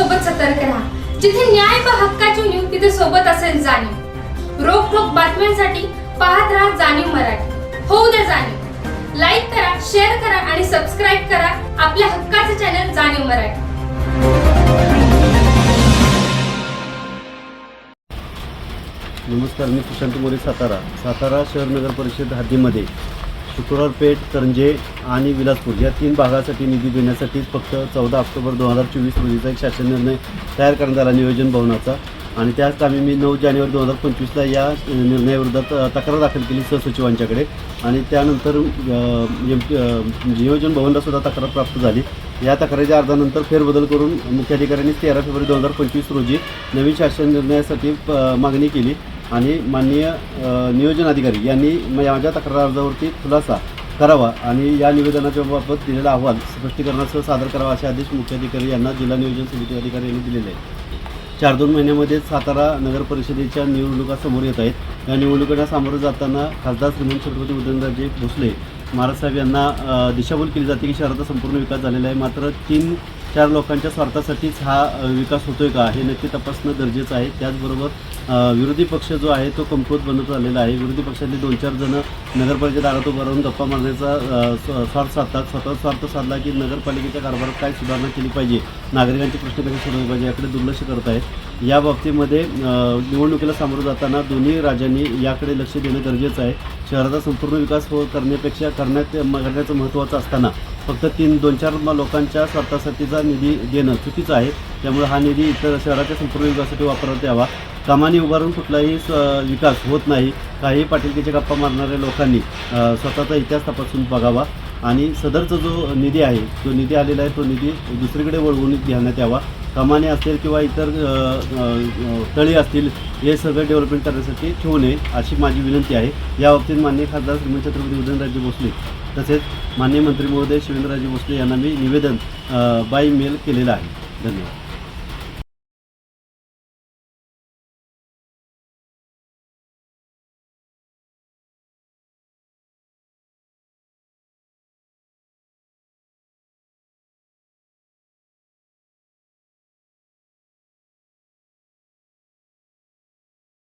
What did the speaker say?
सोबत सतर्क राहा. जिथे न्याय व हक्काची न्यूज तिथे सोबत असेल जाणीव. रोख ठोक बातम्यांसाठी पाहत राहा जाणीव मराठी. होऊ द्या जाणीव. लाईक करा शेअर करा आणि सबस्क्राईब करा आपल्या हक्काचे चॅनल जाणीव मराठी. नमस्कार मी सुशांत मोरे सातारा. सातारा शहर नगर परिषद हद्दीमध्ये. पेठ करंजे आणि विलासपूर या तीन भागासाठी निधी देण्यासाठी फक्त चौदा ऑक्टोबर दोन हजार चोवीस रोजीचा एक शासन निर्णय तयार करण्यात आला नियोजन भवनाचा. आणि त्याच कामी मी नऊ जानेवारी दोन हजार पंचवीसला या निर्णयाविरुद्ध निर्णयाविरोधात तक्रार दाखल केली सहसचिवांच्याकडे. आणि त्यानंतर नियोजन भवनला सुद्धा तक्रार प्राप्त झाली. या तक्रारीच्या अर्जानंतर फेरबदल करून मुख्याधिकाऱ्यांनी तेरा फेब्रुवारी दोन हजार पंचवीस रोजी नवीन शासन निर्णयासाठी मागणी केली. आणि माननीय नियोजन अधिकारी यांनी म- माझ्या तक्रार अर्जावरती खुलासा करावा आणि या निवेदनाच्या बाबत दिलेला अहवाल स्पष्टीकरणासह सादर करावा असे आदेश मुख्य अधिकारी यांना जिल्हा नियोजन समिती अधिकारी यांनी दिलेले आहेत. चार दोन महिन्यामध्ये सातारा नगर परिषदेच्या निवडणुका समोर येत आहेत. या निवडणुकांना सामोरं जाताना खासदार श्रीमंत छत्रपती उदयनराजे भोसले महाराज साहेब यांना दिशाभूल केली जाते की शहराचा संपूर्ण विकास झालेला आहे. मात्र तीन चार लोकांच्या स्वार्थासाठीच हा विकास होतोय का हे नक्की तपासणं गरजेचं आहे. त्याचबरोबर विरोधी पक्ष जो आहे तो कमकुवत बनत आलेला आहे. विरोधी पक्षातले दोन चार जण नगरपालिकेत दारात उभं राहून गप्पा मारण्याचा स्वार्थ साधतात. स्वतः स्वार्थ साधला की नगरपालिकेच्या कारभारात काय सुधारणा केली पाहिजे? नागरिकांचे प्रश्न कसे सोडवले पाहिजे? याकडे दुर्लक्ष करत आहेत. या बाबतीमध्ये निवडणुकीला सामोरं जाताना दोन्ही राज्यांनी याकडे लक्ष देणं गरजेचं आहे. शहराचा संपूर्ण विकास हो करण्यापेक्षा करण्यात करण्याचं महत्त्वाचं असताना फक्त तीन दोन चार लोकांच्या स्वार्थासाठीचा निधी देणं चुकीचं आहे. त्यामुळे हा निधी इतर शहराच्या संपूर्ण विकासासाठी वापरण्यात यावा. कामाने उभारून कुठलाही विकास होत नाही. काही पाटीलकीच्या गप्पा मारणाऱ्या लोकांनी स्वतःचा इतिहास तपासून बघावा. आणि सदरचा जो निधी आहे जो निधी आलेला आहे तो निधी दुसरीकडे वळवून घेण्यात यावा. कमाने असेल किंवा इतर तळी असतील हे सगळं डेव्हलपमेंट करण्यासाठी ठेवू नये अशी माझी विनंती आहे. या बाबतीत माननीय खासदार श्रीमंत छत्रपती उदयनराजे भोसले तसेच माननीय मंत्री महोदय शिवेंद्रराजे भोसले यांना मी निवेदन बाय मेल केलेलं आहे. धन्यवाद.